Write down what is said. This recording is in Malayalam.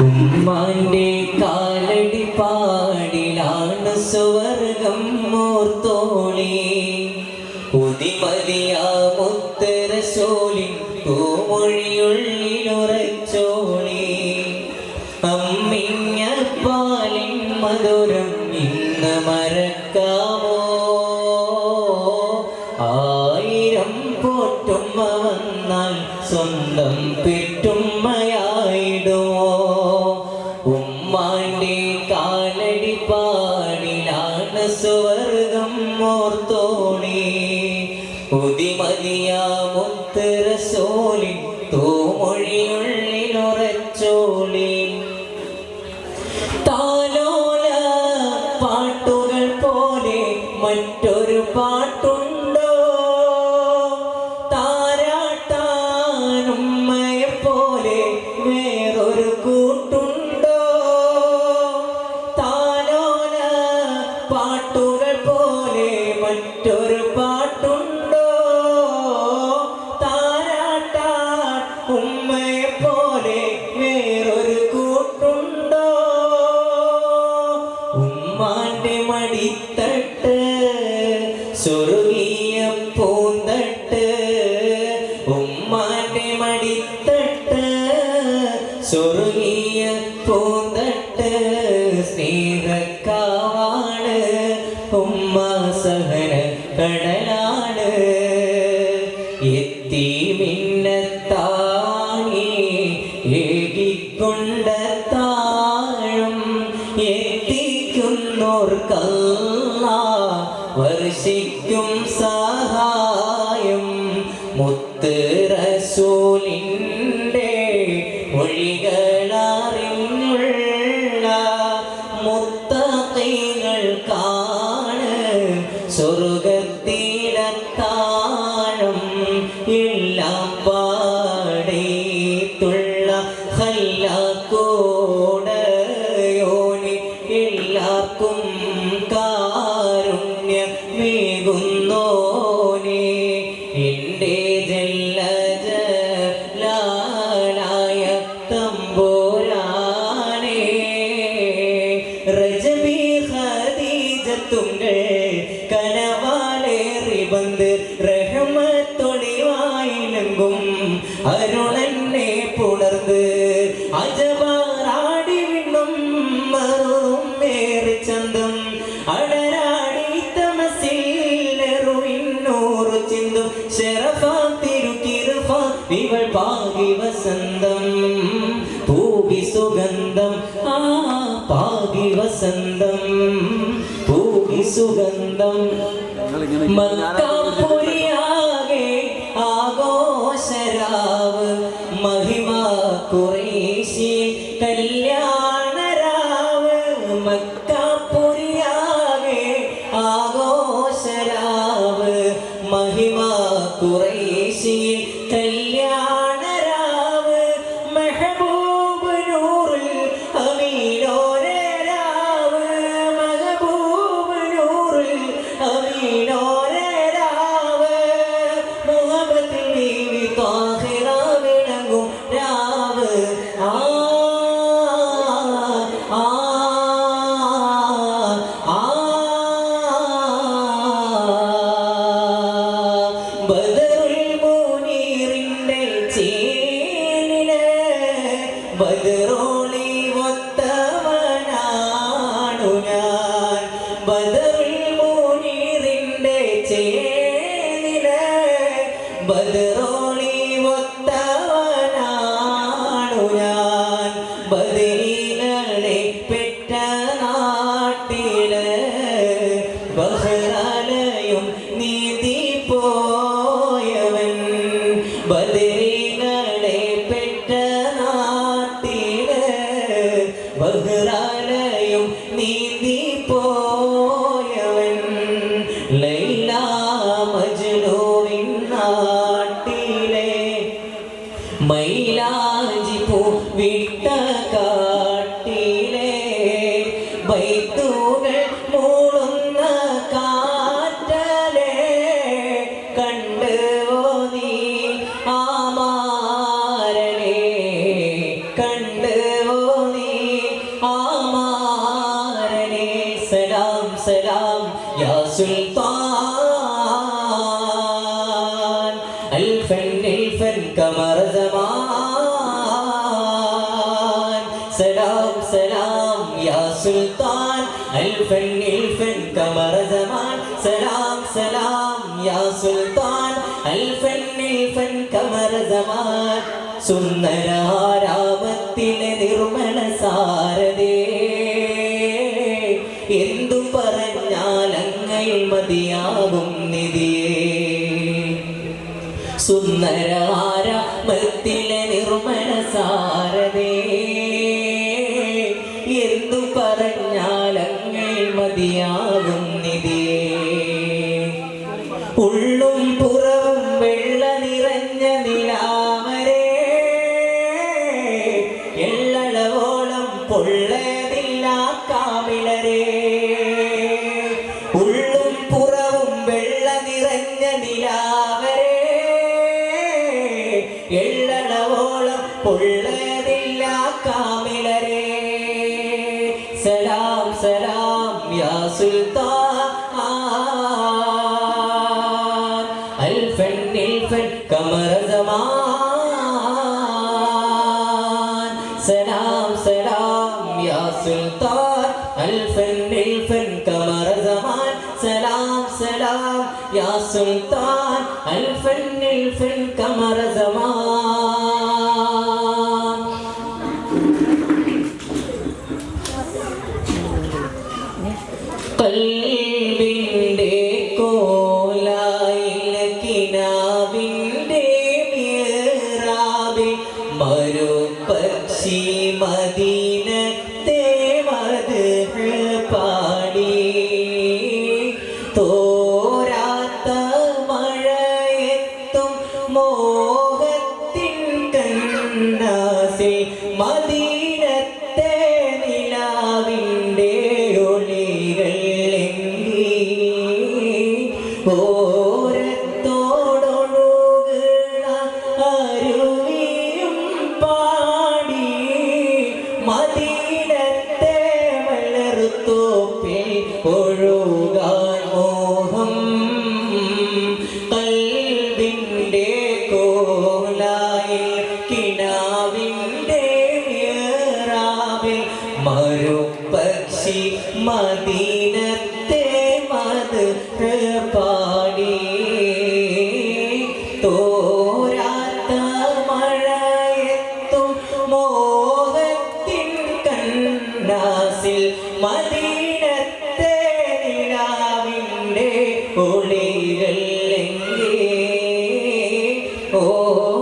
ഉമ്മാന്റെ കാലടി പാടിലാണ് സ്വർഗം മോർത്തോളി ഉതിമതിയാമുത്തരസോലി പൂമൊഴിയുള്ളിലുറച്ചോളി. അമ്മിഞ്ഞ പാലിൻ മധുരം ഇന്ന് അവന്റെ കാലടിപ്പാടിലാണ് സ്വർഗം ഓർത്തോണേ. ഉദിമതിയാമുത്തരസോലി തൂമൊഴിയുള്ളിലുറച്ചോളി താലോല പാട്ടുകൾ പോലെ മറ്റൊരു പാട്ടുണ്ട്. ஒரு பாட എല്ലാവർക്കും കാരുണ്യമേകുന്നോനെ. എന്റെ ജല്ല ജലായ തമ്പോരാനെ. രജബി ഹദീജത്തുങ്കൾ കനവാലേറി ബന്ദ് റഹമത്തൊളിവായിലെങ്കും അരുള ഇവൾ പാകി വസന്തം. പൂവി സുഗന്ധം ആ പാകി വസന്തം. പൂവി സുഗന്ധം മക്കാപുരിയാകെ ആഘോഷരാവ് മഹിമ കുറേശി By the سلام سلام يا سلطان ألفا ألفا قمر زمان سلام سلام يا سلطان ألفا ألفا قمر زمان സുന്ദരാരാമത്തിലെ നിർമ്മല സാരതേ എന്തു പറഞ്ഞാൽ അങ്ങയിൽ മതിയാകും നിധിയേ സുന്ദരാരാമത്തിലെ നിർമ്മല സാരതേ മതിയാകും നിധിയേ ഉള്ളും പുറവും വെള്ള നിറഞ്ഞ നിലാമരേ എള്ളളവോളം പൊള്ളതില്ല കാമിളരേ ഉള്ളും പുറവും വെള്ള നിറഞ്ഞ നിലാമരേ എള്ളളവോളം പൊള്ളതില്ല സമാൻ സലാം സലാം യാ സുൽത്താൻ അൽഫൻ നിൽഫൻ കമര സലാം സലാം യാ സുൽത്താൻ അൽഫൻ നിൽഫൻ കമറ المدينة oh.